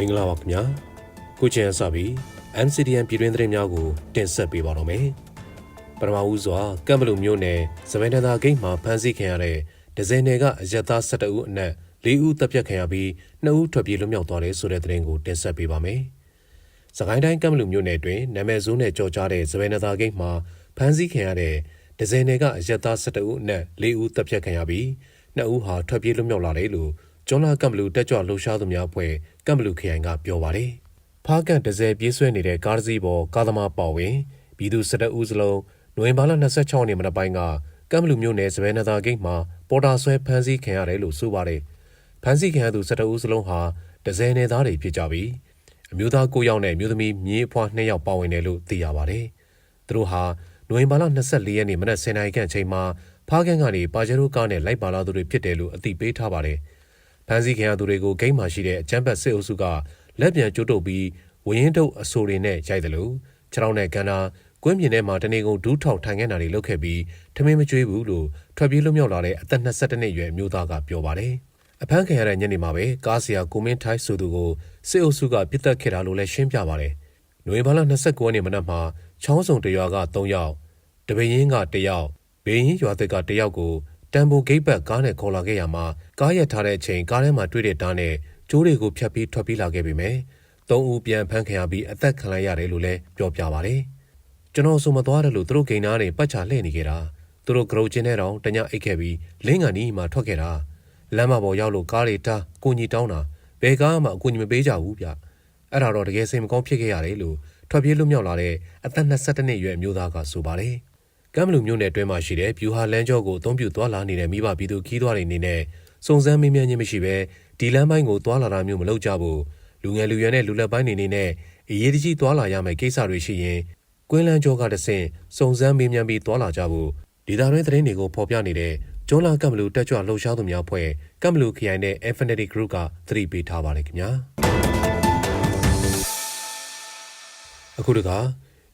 မင်္ဂလာပါခင်ဗျာခုချိန်ဆပြီး NCDN ပြည်တွင်းသတင်းများကိုတင်ဆက်ပေးပါတော့မယ်ပထမဦးစွာကမ်ဘလူမျိုးနယ်စပယ်နသာဂိတ်မှာဖမ်းဆီးခံရတဲ့ဒဇယ်နယ်ကအရက်သား17ဦးအနက်4ဦးတပ်ဖြတ်ခံရပြီး2ဦးထွက်ပြေးလွတ်မြောက်သွားတယ်ဆိုတဲ့သတင်းကိုတင်ဆက်ပေးပါမယ်စကိုင်းတိုင်းကမ်ဘလူမျိုးနယ်တွင်နာမည်ဆိုးနဲ့ကြော်ကြားတဲ့စပယ်နသာဂိတ်မှာဖမ်းဆီးခံရတဲ့ဒဇယ်နယ်ကအရက်သား17ဦးအနက်4ဦးတပ်ဖြတ်ခံရပြီး2ဦးဟာထွက်ပြေးလွတ်မြောက်လာတယ်လို့ကျွန်းလာကမ်ဘလူတက်ကြွလှုပ်ရှားသူများအဖွဲ့ကမ် ဘလူခရိုင်ကပြောပါတယ်။ဖားကန်ဒဇယ်ပြေးဆွဲနေတဲ့ကားတစ်စီးပေါ်ကားသမားပေါ်ဝင်ပြည်သူ17ဦးစလုံးနိုဝင်ဘာလ26ရက်နေ့မနက်ပိုင်းကကမ်ဘလူမြို့နယ်စပယ်နသာဂိတ်မှာပေါ်တာဆွဲဖမ်းဆီးခံရတယ်လို့ဆိုပါတယ်။ဖမ်းဆီးခံရသူ17ဦးစလုံးဟာဒဇယ်နယ်သားတွေဖြစ်ကြပြီးအမျိုးသား9ယောက်နဲ့အမျိုးသမီးမြေးအဖွား2ယောက်ပါဝင်တယ်လို့သိရပါတယ်။သူတို့ဟာနိုဝင်ဘာလ24ရက်နေ့မနက်10:00နာရီခန့်အချိန်မှာဖားကန်ကနေပါဂျေရိုကားနဲ့လိုက်ပါလာသူတွေဖြစ်တယ်လို့အသိပေးထားပါတယ်။ ဖမ်းဆီးခံရသူတွေကိုဂိမ်းမှာရှိတဲ့အကြမ်းဖက်စစ်အုပ်စုကလက်ပြန်ကျိုးတုပ်ပြီးဝရင်တုပ်အဆိုတွေနဲ့ရိုက်တယ်လို့ခြေထောက်နဲ့ကန်နာကွင်းပြင်ထဲမှာတနေကုန်ဒူးထောက်ထိုင်ခဲ့တာတွေလုပ်ခဲ့ပြီးထမင်းမကျွေးဘူးလို့ထွက်ပြေးလွတ်မြောက်လာတဲ့အသက်22နှစ်အရွယ်မျိုးသားကပြောပါတယ်။အဖမ်းခံရတဲ့ညနေမှာပဲကားဆရာကိုမင်းထိုင်းဆိုသူကိုစစ်အုပ်စုကပြစ်တက်ခဲ့တာလို့လည်းရှင်းပြပါတယ်။နိုဝင်ဘာလ29ရက်နေ့မနက်မှာချောင်းစုံတရွာက3ယောက်တပင်းက1ယောက်ဘေးရင်ရွာသစ်က1ယောက်ကို တန်ဖိုဂိတ်ဘက်ကားနဲ့ခေါ်လာခဲ့ရမှာကားရက်ထားတဲ့အချိန်ကားထဲမှာတွေ့တဲ့တားနဲ့ကျိုးတွေကိုဖြတ်ပြီးထွက်ပြေးလာခဲ့ပြီမယ်။သုံးဦးပြန်ဖမ်းခံရပြီးအသက်ခံလိုက်ရတယ်လို့လည်းပြောပြပါဗျ။ကျွန်တော်ဆိုမသွားတယ်လို့သူတို့ဂိမ်းသားတွေပတ်ချလှည့်နေကြတာ။သူတို့ဂရုချင်းနဲ့တော့တညအိတ်ခဲ့ပြီးလင်းကန်နီးမှထွက်ခဲ့တာ။လမ်းမပေါ်ရောက်လို့ကားတွေတားကိုကြီးတောင်းတာဘယ်ကားမှအကူကြီးမပေးကြဘူးဗျ။အဲ့ဒါတော့တကယ်စိတ်မကောင်းဖြစ်ခဲ့ရတယ်လို့ထွက်ပြေးလွတ်မြောက်လာတဲ့အသက်22နှစ်အရွယ်မျိုးသားကဆိုပါတယ်။ ကမ်ဘလူမျိုးနယ်အတွင်းမှာရှိတဲ့ဗျူဟာလမ်းကျောကိုအသုံးပြုသွားလာနေတဲ့မိဘပြည်သူခီးသွွားတွေအနေနဲ့စုံစမ်းမေးမြန်းခြင်းမရှိဘဲဒီလမ်းပိုင်းကိုသွားလာတာမျိုးမလုပ်ကြဘူးလူငယ်လူရွယ်နဲ့လူလက်ပိုင်းတွေအနေနဲ့အရေးတကြီးသွားလာရမယ့်ကိစ္စတွေရှိရင်ကွင်းလန်းကျောကတဆင့်စုံစမ်းမေးမြန်းပြီးသွားလာကြဖို့ဒေတာရင်းသတင်းတွေကိုဖော်ပြနေတဲ့ကျွန်းလာကမ်ဘလူတက်ကြွလှုပ်ရှားသူများဖွဲ့ကမ်ဘလူခရိုင်နဲ့ Infinity Group ကသတိပေးထားပါတယ်ခင်ဗျာအခုတက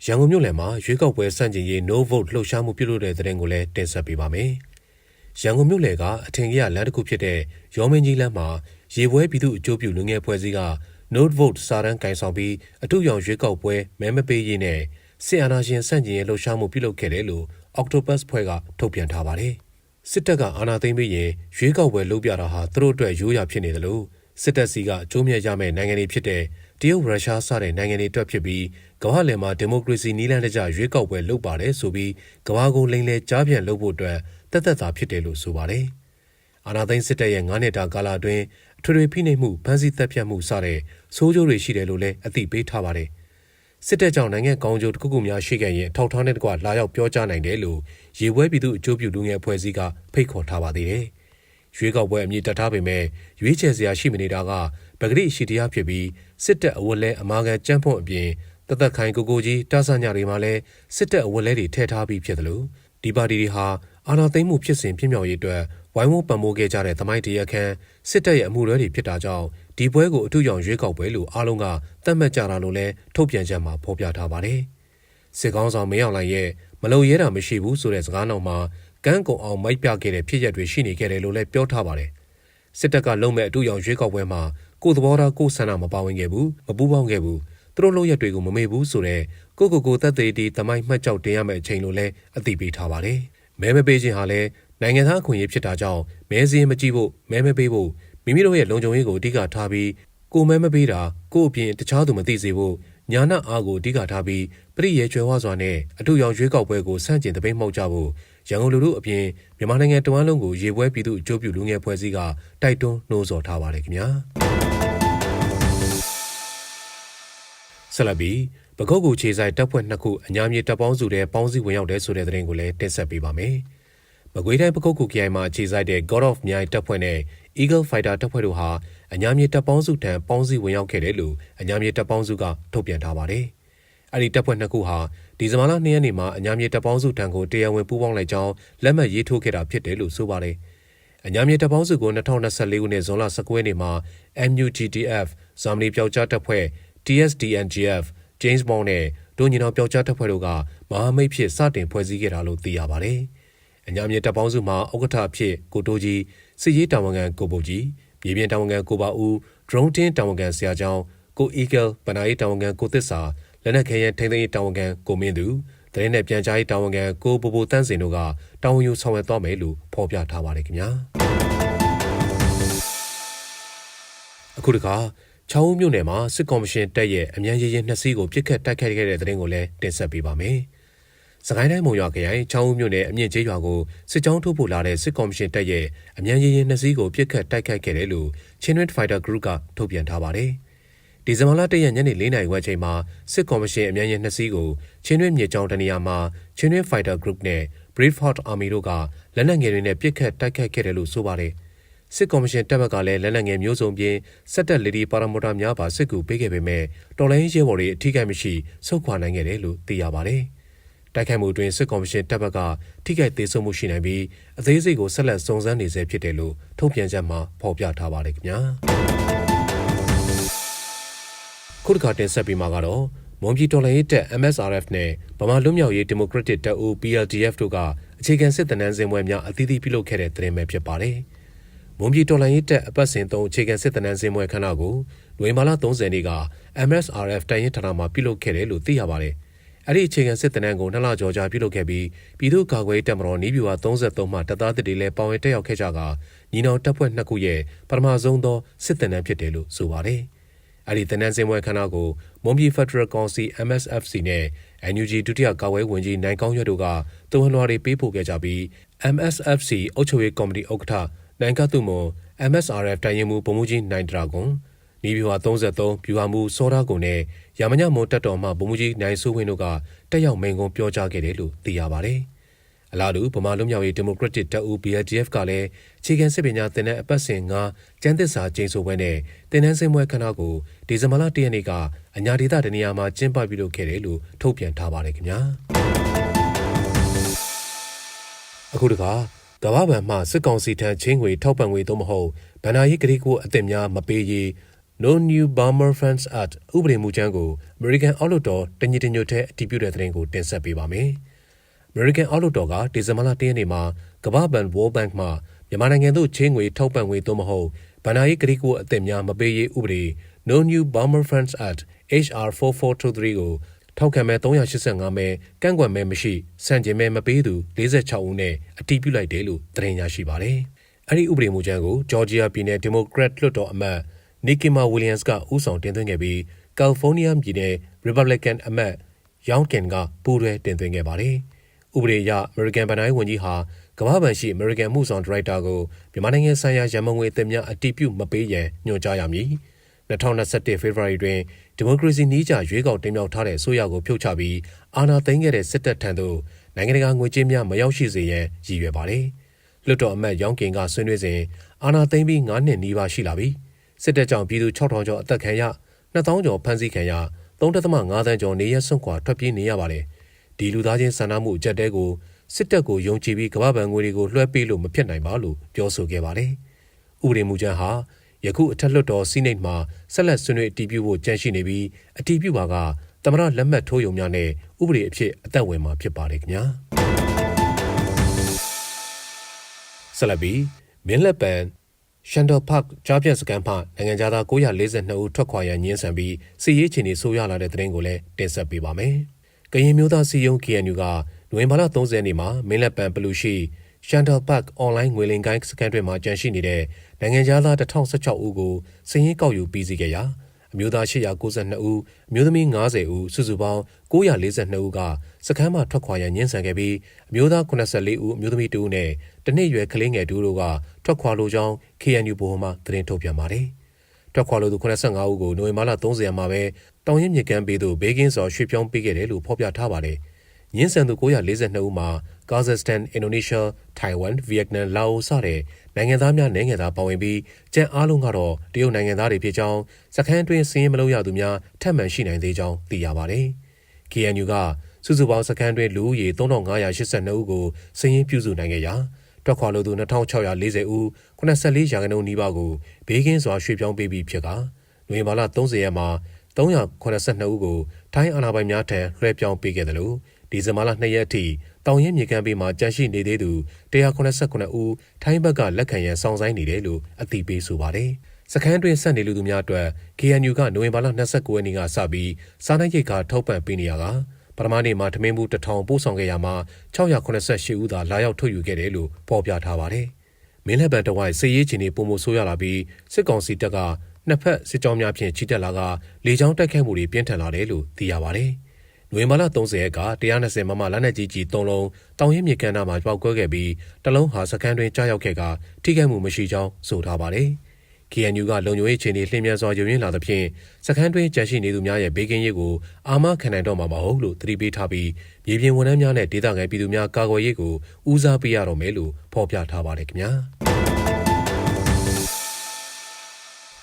ရန်ကုန်မြို့လယ်မှာရွေးကောက်ပွဲစန့်ကျင်ရေး No Vote လှုပ်ရှားမှုပြုလုပ်တဲ့သတင်းကိုလည်းတင်ဆက်ပေးပါမယ်။ရန်ကုန်မြို့လယ်ကအထင်ကြီးလမ်းတစ်ခုဖြစ်တဲ့ရောမင်းကြီးလမ်းမှာရေပွဲပြည်သူအကျိုးပြုလူငယ်ဖွဲ့စည်းက Note Vote စာတမ်းကင်ဆောင်ပြီးအထူးရောင်ရွေးကောက်ပွဲမဲမပေးရေးနဲ့စစ်အာဏာရှင်စန့်ကျင်ရေးလှုပ်ရှားမှုပြုလုပ်ခဲ့တယ်လို့ Octopus ဖွဲ့ကထုတ်ပြန်ထားပါတယ်။စစ်တပ်ကအာဏာသိမ်းပြီးရင်ရွေးကောက်ပွဲလုပ်ပြတာဟာသူတို့အတွက်ရိုးရာဖြစ်နေတယ်လို့ စစ်တပ်စီကအကျိုးမြတ်ရမယ့်နိုင်ငံတွေဖြစ်တဲ့တရုတ်ရုရှားစတဲ့နိုင်ငံတွေအတွက်ဖြစ်ပြီးကမ္ဘာလယ်မှာဒီမိုကရေစီနည်းလမ်းတကျရွေးကောက်ပွဲလုပ်ပါတယ်ဆိုပြီးကမ္ဘာကိုလိမ်လည်ကြားပြန်လုပ်ဖို့အတွက်တက်သက်သာဖြစ်တယ်လို့ဆိုပါတယ်။အာဏာသိမ်းစစ်တပ်ရဲ့9နှစ်တာကာလအတွင်းအထွေထွေဖိနှိပ်မှုဖမ်းဆီးတပ်ဖြတ်မှုစတဲ့ဆိုးကျိုးတွေရှိတယ်လို့လည်းအသိပေးထားပါတယ်။စစ်တပ်ကြောင့်နိုင်ငံကောင်းကျိုးတစ်ခုခုများရှိခဲ့ရင်ထောက်ထားတဲ့တကွလာရောက်ပြောကြားနိုင်တယ်လို့ရေပွဲပြည်သူအကျိုးပြုလူငယ်အဖွဲ့အစည်းကဖိတ်ခေါ်ထားပါသေးတယ်။ ရွေးကောက်ပွဲအမြင့်တက်ထားပေမဲ့ရွေးချယ်စရာရှိမနေတာကပဂရိရှိတရားဖြစ်ပြီးစစ်တပ်အဝတ်လဲအမာခံကြမ်းဖွံ့အပြင်တသက်ခိုင်ကိုကိုကြီးတာဆညတွေမှာလည်းစစ်တပ်အဝတ်လဲတွေထည့်ထားပြီးဖြစ်တယ်လို့ဒီပါတီတွေဟာအာဏာသိမ်းမှုဖြစ်စဉ်ဖြစ်မြောက်ရေးအတွက်ဝိုင်းဝန်းပံ့ပိုးခဲ့ကြတဲ့သမိုင်းတရခန့်စစ်တပ်ရဲ့အမှုရဲတွေဖြစ်တာကြောင့်ဒီပွဲကိုအထူးရောင်ရွေးကောက်ပွဲလို့အားလုံးကသတ်မှတ်ကြတာလို့လည်းထုတ်ပြန်ချက်မှာဖော်ပြထားပါတယ်။စစ်ကောင်းဆောင်မင်းအောင်လှိုင်ရဲ့မလုံရဲတာမရှိဘူးဆိုတဲ့စကားနောက်မှာ ကန်းကုံအောင်မိုက်ပြခဲ့တဲ့ဖြစ်ရပ်တွေရှိနေခဲ့တယ်လို့လည်းပြောထားပါတယ်။စစ်တပ်ကလုံမဲ့အထူးရောင်ရွေးကောက်ပွဲမှာကိုသဘောထားကိုဆန္ဒမပါဝင်ခဲ့ဘူးမပူးပေါင်းခဲ့ဘူးသူတို့လုပ်ရက်တွေကိုမမေ့ဘူးဆိုတော့ကိုကိုကိုတက်သေးတီတမိုင်းမှတ်ကြောက်တင်ရမယ့်အချိန်လို့လည်းအသိပေးထားပါတယ်။မဲမပေးခြင်းဟာလည်းနိုင်ငံသားအခွင့်အရေးဖြစ်တာကြောင့်မဲစင်းမကြည့်ဖို့မဲမပေးဖို့မိမိတို့ရဲ့လုံခြုံရေးကိုအဓိကထားပြီးကိုမဲမပေးတာကိုအပြင်တခြားသူမသိစေဖို့ညာနာအားကိုအဓိကထားပြီးပြည့်ရဲကျွဲဝါစွာနဲ့အထူးရောင်ရွေးကောက်ပွဲကိုစန့်ကျင်တပိတ်မှောက်ကြဖို့ ရန်ကုန်လူထုအပြင်မြန်မာနိုင်ငံတဝန်းလုံးကိုရေပွဲပြည်သူအကျိုးပြုလူငယ်ဖွဲ့စည်းကတိုက်တွန်းနှိုးဆော်ထားပါတယ်ခင်ဗျာဆက်လက်ပြီးပကုတ်ကူခြေဆိုင်တပ်ဖွဲ့နှစ်ခုအညာမြေတပ်ပေါင်းစုတဲ့ပေါင်းစည်းဝင်ရောက်တဲ့ဆိုတဲ့သတင်းကိုလည်းတင်ဆက်ပေးပါမယ်။မကွေးတိုင်းပကုတ်ကူခရိုင်မှာခြေဆိုင်တဲ့ God of မြိုင်တပ်ဖွဲ့နဲ့ Eagle Fighter တပ်ဖွဲ့တို့ဟာအညာမြေတပ်ပေါင်းစုထံပေါင်းစည်းဝင်ရောက်ခဲ့တယ်လို့အညာမြေတပ်ပေါင်းစုကထုတ်ပြန်ထားပါတယ်။ အဲ့ဒီတပ်ဖွဲ့နှစ်ခုဟာဒီဇင်ဘာလ2ရက်နေ့မှာအညာမြေတပ်ပေါင်းစုထံကိုတရားဝင်ပူးပေါင်းလိုက်ကြောင်းလက်မှတ်ရေးထိုးခဲ့တာဖြစ်တယ်လို့ဆိုပါတယ်။အညာမြေတပ်ပေါင်းစုကို2024ခုနှစ်ဇွန်လ19ရက်နေ့မှာ MUGTF ဇာမနီပျောက်ကြားတပ်ဖွဲ့ TSDNGF James Bond နဲ့ဒုညင်တော်ပျောက်ကြားတပ်ဖွဲ့တို့ကမဟာမိတ်ဖြစ်စတင်ဖွဲ့စည်းခဲ့တာလို့သိရပါတယ်။အညာမြေတပ်ပေါင်းစုမှာဥက္ကဋ္ဌအဖြစ်ကိုတိုးကြီးစစ်ရေးတာဝန်ခံကိုပုတ်ကြီးမြေပြင်တာဝန်ခံကိုပါဦး drone team တာဝန်ခံဆရာကျောင်းကိုအီဂယ်ဗနာရေးတာဝန်ခံကိုသစ္စာ လက်နက်ခဲယံထိန်းသိမ်းရေးတာဝန်ခံကိုမင်းသူတရင်နဲ့ပြန်ကြားရေးတာဝန်ခံကိုပူပူတန်းစင်တို့ကတာဝန်ယူဆောင်ရွက်သွားမယ်လို့ဖော်ပြထားပါတယ်ခင်ဗျာအခုတခါချောင်းဦးမြို့နယ်မှာစစ်ကော်မရှင်တက်ရဲ့အ мян ရရင်နှစ်စီးကိုပြစ်ခတ်တိုက်ခိုက်ခဲ့တဲ့တဲ့ရင်ကိုလည်းတင်ဆက်ပေးပါမယ်။စကိုင်းတိုင်းမုံရွာခရိုင်ချောင်းဦးမြို့နယ်အမြင့်ကျေးရွာကိုစစ်ကြောင်းထုတ်ဖို့လာတဲ့စစ်ကော်မရှင်တက်ရဲ့အ мян ရရင်နှစ်စီးကိုပြစ်ခတ်တိုက်ခိုက်ခဲ့တယ်လို့ Chinwet Fighter Group ကထုတ်ပြန်ထားပါတယ်။ ဒီဇင်ဘာလ၁ရက်ညနေ၄နာရီဝက်ချိန်မှာစစ်ကော်မရှင်အမြန်ရင်နှစ်စီးကိုချင်းတွင်းမြေကြောင်းတနေရာမှာချင်းတွင်း Fighter Group နဲ့ Braveheart Army တို့ကလက်နက်ငယ်တွေနဲ့ပစ်ခတ်တိုက်ခတ်ခဲ့တယ်လို့ဆိုပါတယ်။စစ်ကော်မရှင်တပ်ဘက်ကလည်းလက်နက်ငယ်မျိုးစုံပြင်ဆက်တက်လေဒီပါရာမိုတာများပါစစ်ကူပေးခဲ့ပေမဲ့တော်လိုင်းရဲဘော်တွေအထိခိုက်မရှိဆုတ်ခွာနိုင်ခဲ့တယ်လို့သိရပါတယ်။တိုက်ခိုက်မှုတွင်စစ်ကော်မရှင်တပ်ဘက်ကထိခိုက်သေးဆုံးမှုရှိနိုင်ပြီးအသေးစိတ်ကိုဆက်လက်စုံစမ်းနေဆဲဖြစ်တယ်လို့ထုတ်ပြန်ချက်မှာဖော်ပြထားပါတယ်ခင်ဗျာ။ ခုတစ်ခါတင်ဆက်ပြီးမှာကတော့မွန်ပြည်တော်လှန်ရေးတပ် MSRF နဲ့ဗမာလွတ်မြောက်ရေးဒီမိုကရက်တစ်တပ်ဦး PLDF တို့ကအခြေခံစစ်တနန်းစင်ပွဲများအသီးသီးပြုလုပ်ခဲ့တဲ့သတင်းပဲဖြစ်ပါတယ်။မွန်ပြည်တော်လှန်ရေးတပ်အပတ်စဉ်သုံးအခြေခံစစ်တနန်းစင်ပွဲခန်းနာကိုလွေမာလာ30နေ့က MSRF တိုင်ရင်ဌာနမှပြုလုပ်ခဲ့တယ်လို့သိရပါတယ်။အဲ့ဒီအခြေခံစစ်တနန်းကိုနှစ်လကျော်ကြာပြုလုပ်ခဲ့ပြီးပြည်သူ့ကာကွယ်တပ်မတော်နီးပြူဟာ33မှတပ်သားတွေလည်းပါဝင်တက်ရောက်ခဲ့ကြကညီနောင်တပ်ဖွဲ့နှစ်ခုရဲ့ပထမဆုံးသောစစ်တနန်းဖြစ်တယ်လို့ဆိုပါတယ်။ အဲ့ဒီတနန်းစင်ပွဲခန်းနာကိုမွန်ပြည် Federal Council MSFC နဲ့ NUG ဒုတိယကာကွယ်ဝင်ကြီးနိုင်ကောင်းရွတ်တို့ကတုံ့လွှာတွေပေးပို့ခဲ့ကြပြီး MSFC အုပ်ချုပ်ရေးကော်မတီဥက္ကဋ္ဌနိုင်ကတ်သူမွန် MSRF တိုင်ရင်မှုဗိုလ်မှူးကြီးနိုင်တရာကွန်နီးဗျူဟာ33ဗျူဟာမှုစောရာကုန်နဲ့ရာမညမွန်တက်တော်မှဗိုလ်မှူးကြီးနိုင်စိုးဝင်းတို့ကတက်ရောက်မိန်ကွန်းပြောကြားခဲ့တယ်လို့သိရပါတယ်။ အလားတူဗမာလူမျိုးရေးဒီမိုကရက်တစ်တပ်ဦး BLDF ကလည်းခြေခံစစ်ပညာတင်တဲ့အပတ်စဉ်9ကျန်းသစ္စာကျင်းဆိုပွဲနဲ့တင်နန်းစင်ပွဲခဏကိုဒီဇင်ဘာလ1ရက်နေ့ကအညာဒေသတနေရာမှာကျင်းပပြုလုပ်ခဲ့တယ်လို့ထုတ်ပြန်ထားပါတယ်ခင်ဗျာ။အခုတခါကမ္ဘာ့ဘဏ်မှစစ်ကောင်စီထံချင်းငွေထောက်ပံ့ငွေသို့မဟုတ်ဗဏ္ဍာရေးကတိကိုအသစ်များမပေးရေး No New Burma Funds Act ဥပဒေမူကြမ်းကို American အောက်လွှတ်တော်တညီတညွတ်ထဲအတည်ပြုတဲ့သတင်းကိုတင်ဆက်ပေးပါမယ်။ American အောက်လွှတ်တော်ကဒီဇင်ဘာလ၁ရက်နေ့မှာကမ္ဘာ့ဘဏ် World Bank မှမြန်မာနိုင်ငံသို့ချင်းငွေထောက်ပံ့ငွေသို့မဟုတ်ဗဏ္ဍာရေးကတိကိုအသစ်များမပေးရေးဥပဒေ No New Burma Funds Act HR 4423ကိုထောက်ခံမဲ့385မဲကန့်ကွက်မဲမရှိစံကျင်မဲမပေးသူ46ဦးနဲ့အတီးပြုလိုက်တယ်လို့သတင်းရရှိပါတယ်။အဲ့ဒီဥပဒေမူကြမ်းကိုဂျော်ဂျီယာပြည်နယ်ဒီမိုကရက်လွှတ်တော်အမတ်နီကီမာဝီလျံစ်ကဦးဆောင်တင်သွင်းခဲ့ပြီးကယ်လီဖိုးနီးယားပြည်နယ်ရီပတ်ဘလစ်ကန်အမတ်ယောင်ကင်ကပူးတွဲတင်သွင်းခဲ့ပါတယ်။ ဥပဒေအရအမေရိကန်ဗဏ္ဍာရေးဝန်ကြီးဟာကမ္ဘာ့ဘဏ်ရှိအမေရိကန်မှုဆောင်ဒါရိုက်တာကိုမြန်မာနိုင်ငံဆိုင်ရာရန်မုံငွေအသစ်များအတီးပြုမပေးရန်ညွှန်ကြားရမည်။2021ဖေဖော်ဝါရီတွင်ဒီမိုကရေစီနည်းကျရွေးကောက်တင်မြှောက်ထားတဲ့အစိုးရကိုဖြုတ်ချပြီးအာဏာသိမ်းခဲ့တဲ့စစ်တပ်ထံသို့နိုင်ငံတကာငွေကြေးများမရောက်ရှိစေရန်ရည်ရွယ်ပါတယ်။လွတ်တော်အမတ်ရောင်းကင်ကဆွေးနွေးစဉ်အာဏာသိမ်းပြီး9နှစ်နီးပါးရှိလာပြီ။စစ်တပ်ကြောင့်ပြည်သူ6000ကျော်အသက်ခံရ2000ကျော်ဖမ်းဆီးခံရ3.5သန်းကျော်နေရဆွန့်ခွာထွက်ပြေးနေရပါတယ်။ ဒီလူသားချင်းစာနာမှုအကြက်တဲကိုစစ်တပ်ကိုယုံကြည်ပြီးကမ္ဘာ့ဘဏ်ငွေတွေကိုလွှဲပေးလို့မဖြစ်နိုင်ပါလို့ပြောဆိုခဲ့ပါတယ်။ဥပဒေမူကြမ်းဟာယခုအထက်လွှတ်တော်စီးနိတ်မှာဆက်လက်ဆွေးနွေးအတည်ပြုဖို့ကြံရှိနေပြီးအတည်ပြုပါကသမရလက်မှတ်ထိုးယုံများနဲ့ဥပဒေအဖြစ်အသက်ဝင်မှာဖြစ်ပါတယ်ခင်ဗျာဆက်လက်ပြီးမင်းလက်ပန်ရှန်ဒယ်ပါတ်ကြားပြတ်စကန်မှနိုင်ငံသား942ဦးထွက်ခွာရန်ညှင်းဆန်ပြီးစီရေးချင်နေဆိုးရလာတဲ့တဲ့ရင်ကိုလည်းတင်ဆက်ပေးပါမယ်။ ကရင်မျိုးသားစီယုံ KNU ကနိုဝင်ဘာလ30ရက်နေ့မှာမင်းလက်ပန်ဘလူးရှိရှန်ဒယ်ပါတ်အွန်လိုင်းငွေလိမ်ကိုင်းစကန်တွေမှာကြန့်ရှိနေတဲ့နိုင်ငံသား1016ဦးကိုစည်ရင်းကောက်ယူပြီးစီးခဲ့ရာအမျိုးသား892ဦးအမျိုးသမီး90ဦးစုစုပေါင်း942ဦးကစခန်းမှထွက်ခွာရန်ညှင်းဆန်ခဲ့ပြီးအမျိုးသား84ဦးအမျိုးသမီး2ဦးနဲ့တနစ်ရွယ်ကလေးငယ်2ဦးတို့ကထွက်ခွာလိုကြောင်း KNU ဘိုဟမှသတင်းထုတ်ပြန်ပါတယ်။ထွက်ခွာလိုသူ85ဦးကိုနိုဝင်ဘာလ30ရက်မှာပဲ တောင်ရင်မြေကမ်းပေးသူဘေးကင်းစော်ရွှေ့ပြောင်းပေးခဲ့တယ်လို့ဖော်ပြထားပါတယ်။ညင်းဆန်သူ942ဦးမှာကာဇက်စတန်၊အင်ဒိုနီးရှား၊ထိုင်ဝမ်၊ဗီယက်နမ်၊လာအိုစတဲ့နိုင်ငံသားများနိုင်ငံသားပါဝင်ပြီးကြံအားလုံးကတော့တရုတ်နိုင်ငံသားတွေဖြစ်ကြောင်းစခန်းတွင်စည်ရင်မလို့ရသူများထပ်မံရှိနိုင်သေးကြောင်းသိရပါတယ်။ KNU ကစုစုပေါင်းစခန်းတွင်လူဦးရေ3582ဦးကိုစည်ရင်ပြုစုနိုင်ခဲ့ရာတွက်ခွာလို့သူ2640ဦး84ရာခိုင်နှုန်းနီးပါးကိုဘေးကင်းစွာရွှေ့ပြောင်းပေးပြီးဖြစ်ကနွေမာလာ30ရက်မှာ 382ဦးကိုထိုင်းအာဏာပိုင်များထံလွှဲပြောင်းပေးခဲ့တယ်လို့ဒီဇင်ဘာလ2ရက်အထိတောင်ရင်မြေကမ်းပေးမှာကြန့်ရှိနေသေးသူ189ဦးထိုင်းဘက်ကလက်ခံရန်စောင့်ဆိုင်းနေတယ်လို့အသိပေးဆိုပါတယ်။စခန်းတွင်ဆက်နေလူသူများအတွက် KNU ကနိုဝင်ဘာလ29ရက်နေ့ကစပြီးစားနပ်ရိက္ခာထောက်ပံ့ပေးနေရတာပထမနေ့မှာထမင်းဘူး1000ပို့ဆောင်ခဲ့ရမှာ688ဦးသာလာရောက်ထုတ်ယူခဲ့တယ်လို့ဖော်ပြထားပါတယ်။မင်းလက်ပံတဝိုက်စစ်ရေးချင်းတွေပုံမဆိုးရလာပြီးစစ်ကောင်စီတပ်က နှစ်ဖက်စစ်ကြောင်းများဖြင့်ချီတက်လာကလေကြောင်းတိုက်ခိုက်မှုတွေပြင်းထန်လာတယ်လို့သိရပါတယ်။နိုဝင်ဘာလ30ရက်က120မမလက်နက်ကြီးကြီး3လုံးတောင်ရင်မြေကမ်းနားမှာပောက်ကွဲခဲ့ပြီးတလုံးဟာစခန်းတွင်ကြားရောက်ခဲ့ကထိခိုက်မှုမရှိကြောင်းဆိုထားပါတယ်။ KNU ကလုံခြုံရေးအခြေအနေလျင်မြန်စွာယုံရင်းလာသဖြင့်စခန်းတွင်းကြန့်ရှိနေသူများရဲ့ဘေးကင်းရေးကိုအာမခံနိုင်တော့မှာမဟုတ်လို့သတိပေးထားပြီးမြေပြင်ဝန်ထမ်းများနဲ့ဒေသခံပြည်သူများကာကွယ်ရေးကိုဦးစားပေးရတော့မယ်လို့ဖော်ပြထားပါတယ်ခင်ဗျာ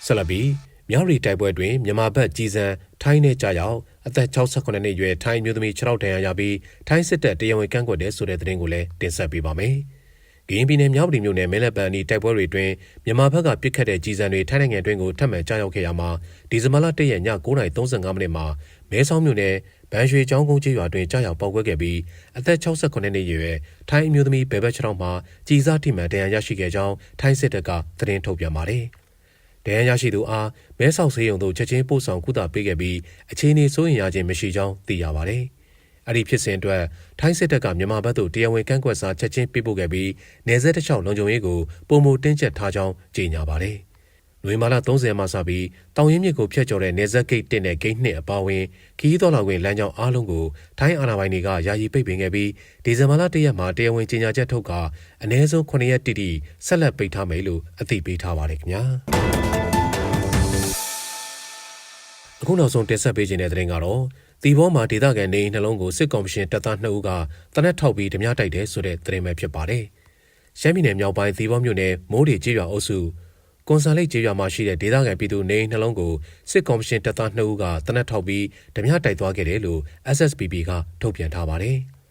ဆလဘီမြောက်ရီတိုက်ပွဲတွင်မြန်မာဘက်ကြီးစံထိုင်းနဲ့ကြာရောက်အသက်68နှစ်အရွယ်ထိုင်းမျိုးသမီး6ဒဏ်ရာရပြီးထိုင်းစစ်တပ်တရားဝင်ကန့်ကွက်တဲ့ဆိုတဲ့သတင်းကိုလည်းတင်ဆက်ပေးပါမယ်။ဂင်းပြည်နယ်မြောက်ပြည်မြို့နယ်မဲလက်ပန်အနီးတိုက်ပွဲတွေတွင်မြန်မာဘက်ကပြစ်ခတ်တဲ့ကြီးစံတွေထိုင်းနိုင်ငံတွင်းကိုထပ်မံကြားရောက်ခဲ့ရမှာဒီဇင်ဘာလ1ရက်ည9:35မိနစ်မှာမဲဆောင်းမြို့နယ်ဗန်ရွှေကျောင်းကုန်းကျေးရွာတွင်ကြားရောက်ပေါက်ကွဲခဲ့ပြီးအသက်68နှစ်အရွယ်ထိုင်းအမျိုးသမီးဘယ်ဘက်ချောင်းမှာကြီးစားထိမှန်ဒဏ်ရာရရှိခဲ့ကြောင်းထိုင်းစစ်တပ်ကသတင်းထုတ်ပြန်ပါတယ်။ ဒဏ်ရာရရှိသူအားမဲဆောက်ဆေးရုံသို့ချက်ချင်းပို့ဆောင်ကုသပေးခဲ့ပြီးအခြေအနေစိုးရိမ်ရခြင်းမရှိကြောင်းသိရပါတယ်။အဲ့ဒီဖြစ်စဉ်အတွက်ထိုင်းစစ်တပ်ကမြန်မာဘက်သို့တရားဝင်ကန့်ကွက်စာချက်ချင်းပေးပို့ခဲ့ပြီးနေဆက်တစ်လျှောက်လုံခြုံရေးကိုပုံမတင်းကျပ်ထားကြောင်းကြေညာပါတယ်။နွေမာလာ30မှာစပြီးတောင်ရင်မြစ်ကိုဖျက်ကျော်တဲ့နေဆက်ဂိတ်1နဲ့ဂိတ်2အပါအဝင်ခီးတော်လာဝင်လမ်းကြောင်းအားလုံးကိုထိုင်းအာဏာပိုင်တွေကယာယီပိတ်ပင်ခဲ့ပြီးဒီဇင်ဘာလ1ရက်မှာတရားဝင်ကြေညာချက်ထုတ်ကအနည်းဆုံး9ရက်တိတိဆက်လက်ပိတ်ထားမယ်လို့အသိပေးထားပါတယ်ခင်ဗျာ။ အခုနောက်ဆုံးတင်ဆက်ပေးခြင်းတဲ့တဲ့ရင်ကတော့တီဘောမှာဒေသခံနေနှလုံးကိုစစ်ကောင်ရှင်တပ်သား2ဦးကတနက်ထောက်ပြီးဓမြတိုက်တယ်ဆိုတဲ့သတင်းပဲဖြစ်ပါတယ်။ရှမ်းပြည်နယ်မြောက်ပိုင်းတီဘောမြို့နယ်မိုးရီကျေးရွာအုပ်စုကွန်ဆာလိတ်ကျေးရွာမှာရှိတဲ့ဒေသခံပြည်သူနေနှလုံးကိုစစ်ကောင်ရှင်တပ်သား2ဦးကတနက်ထောက်ပြီးဓမြတိုက်သွားခဲ့တယ်လို့ SSPP ကထုတ်ပြန်ထားပါတယ်။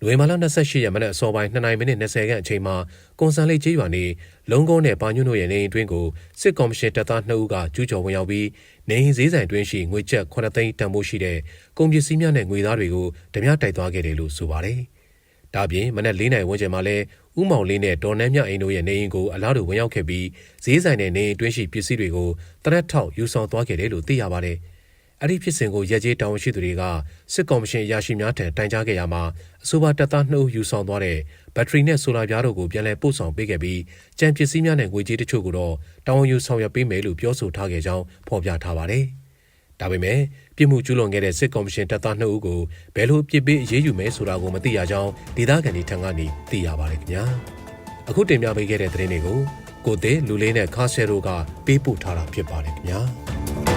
နိုဝင်ဘာလ28ရက်မနက်အစောပိုင်း2နိုင်မိနစ်20ခန့်အချိန်မှာကွန်ဆန်လိတ်ကျေးရွာနေလုံကုန်းနဲ့ပါညွန့်တို့ရဲ့နေအိမ်တွင်းကိုစစ်ကော်မရှင်တပ်သား2ဦးကကျူးကျော်ဝင်ရောက်ပြီးနေအိမ်ဈေးဆိုင်တွင်းရှိငွေကျပ်9သိန်းတန်ဖိုးရှိတဲ့ကုန်ပစ္စည်းများနဲ့ငွေသားတွေကိုဓမြတိုက်သွားခဲ့တယ်လို့ဆိုပါတယ်။ဒါပြင်မနက်၄နိုင်ဝန်းကျင်မှာလဲဥမောင်လေးနဲ့ဒေါ်နန်းမြအိမ်တို့ရဲ့နေအိမ်ကိုအလားတူဝင်ရောက်ခဲ့ပြီးဈေးဆိုင်နဲ့နေအိမ်တွင်းရှိပစ္စည်းတွေကိုတရက်ထောက်ယူဆောင်သွားခဲ့တယ်လို့သိရပါတယ်။ အဲ့ဒီဖြစ်စဉ်ကိုရဲကြီးတောင်ရှိသူတွေကစစ်ကော်မရှင်အရာရှိများထံတိုင်ကြားခဲ့ရမှာအဆိုပါတပ်သားနှုတ်ယူဆောင်သွားတဲ့ဘက်ထရီနဲ့ဆိုလာပြားတို့ကိုပြန်လည်ပို့ဆောင်ပေးခဲ့ပြီးကြံပစ္စည်းများနဲ့ငွေကြေးတချို့ကိုတော့တောင်းယူဆောင်ရွက်ပေးမယ်လို့ပြောဆိုထားခဲ့ကြောင်းဖော်ပြထားပါတယ်။ဒါပေမဲ့ပြည်မှုကျူးလွန်ခဲ့တဲ့စစ်ကော်မရှင်တပ်သားနှုတ်ဦးကိုဘယ်လိုပြစ်ပေးအရေးယူမယ်ဆိုတာကိုမသိရကြောင်းဒေသခံတွေထံကနေသိရပါတယ်ခင်ဗျာ။အခုတင်ပြပေးခဲ့တဲ့သတင်းတွေကိုကိုသေးလူလေးနဲ့ခါဆယ်တို့ကပေးပို့ထားတာဖြစ်ပါတယ်ခင်ဗျာ။